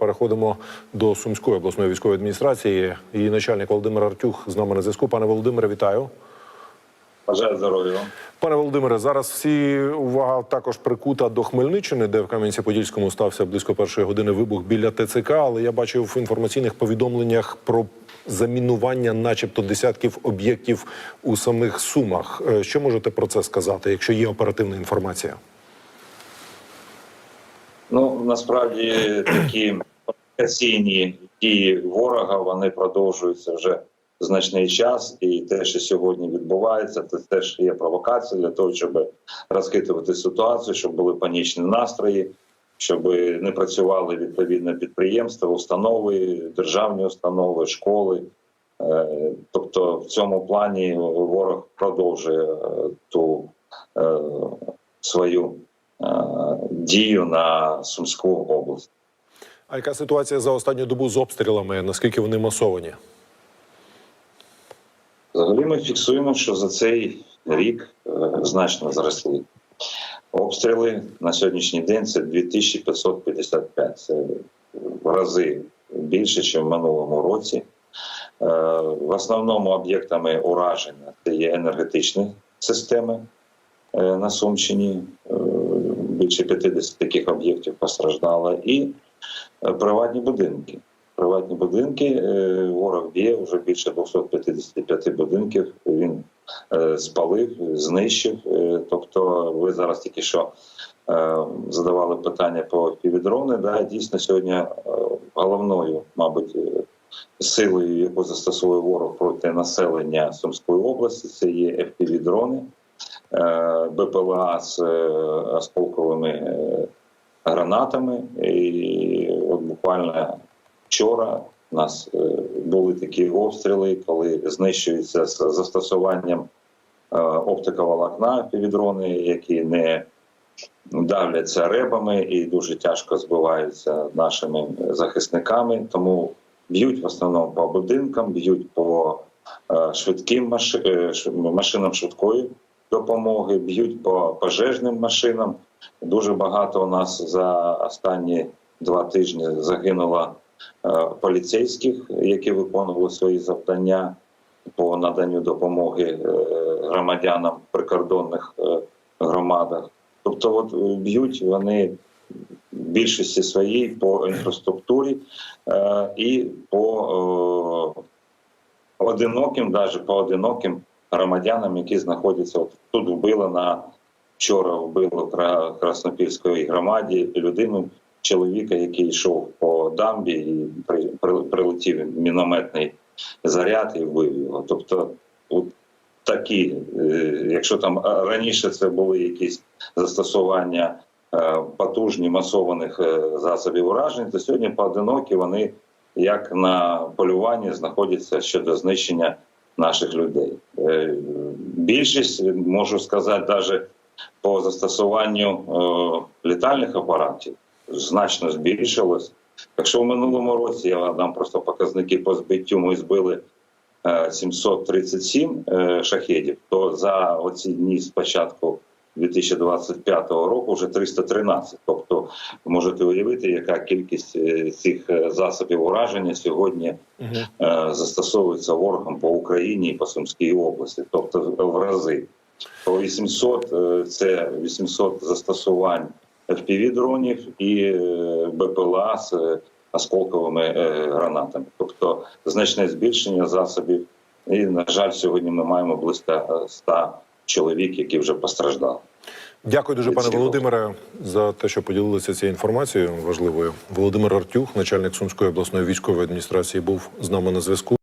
Переходимо до Сумської обласної військової адміністрації. Її начальник Володимир Артюх з нами на зв'язку. Пане Володимире, вітаю. Бажаю здоров'я. вам. Пане Володимире, зараз всі увага також прикута до Хмельниччини, де в Кам'янці-Подільському стався близько першої години вибух біля ТЦК. Але я бачив в інформаційних повідомленнях про замінування, начебто, десятків об'єктів у самих сумах. Е, Що можете про це сказати, якщо є оперативна інформація? Ну насправді такі провокаційні дії ворога вони продовжуються вже значний час, і те, що сьогодні відбувається, це теж є провокація для того, щоб розхитувати ситуацію, щоб були панічні настрої, щоб не працювали відповідно підприємства, установи, державні установи, школи. Е, Тобто, в цьому плані ворог продовжує е, ту е, свою дію на Сумську область. А яка ситуація за останню добу з обстрілами? Наскільки вони масовані? Взагалі ми фіксуємо, що за цей рік е, значно зросли. Обстріли на сьогоднішній день це 2555. Це в рази більше, ніж в минулому році. Е, В основному об'єктами ураження це є енергетичні системи е, на Сумщині. Більше 50 таких об'єктів постраждало. І приватні будинки. Приватні будинки е, ворог б'є вже більше 255 будинків. Він е, спалив, знищив. Е, Тобто, ви зараз тільки що е, задавали питання по півдрони. Да, дійсно, сьогодні е, головною, мабуть, е, силою, яку застосовує ворог проти населення Сумської області, це є FPV-дрони, е, БПЛА з е, осколковими е, гранатами. І буквально вчора у нас е, були такі обстріли, коли знищуються з застосуванням е, оптиковолокна півдрони, які не давляться ребами і дуже тяжко збиваються нашими захисниками. Тому б'ють в основному по будинкам, б'ють по е, швидким маши- машинам швидкої допомоги, б'ють по пожежним машинам. Дуже багато у нас за останні два тижні загинуло е, поліцейських, які виконували свої завдання по наданню допомоги е, громадянам в прикордонних е, громадах. Тобто, от б'ють вони більшості своїй по інфраструктурі і по одиноким, навіть по одиноким громадянам, які знаходяться от тут. Вбили на вчора вбили в Кра- Краснопільської громаді людину, чоловіка, який йшов по дамбі і при, при- прилетів мінометний заряд і вбив його. Тобто, от такі, е, якщо там раніше це були якісь застосування е, потужні масованих е, засобів уражень, то сьогодні поодинокі вони як на полюванні знаходяться щодо знищення наших людей. Більшість можу сказати, навіть по застосуванню літальних апаратів значно збільшилось. Якщо в минулому році я вам дам просто показники по збиттю, ми збили е, 737 е, шахедів, то за оці дні з початку 2025 року вже 313. Тобто можете уявити, яка кількість е, цих е, засобів ураження сьогодні Угу. е, застосовується ворогом по Україні і по Сумській області, тобто в рази. По 800 е, це 800 застосувань FPV-дронів і е, БПЛА з е, осколковими е, гранатами. Тобто значне збільшення засобів. І, на жаль, сьогодні ми маємо близько е, 100 чоловік, які вже постраждали. Дякую дуже, пане Володимире, за те, що поділилися цією інформацією важливою. Володимир Артюх, начальник Сумської обласної військової адміністрації, був з нами на зв'язку.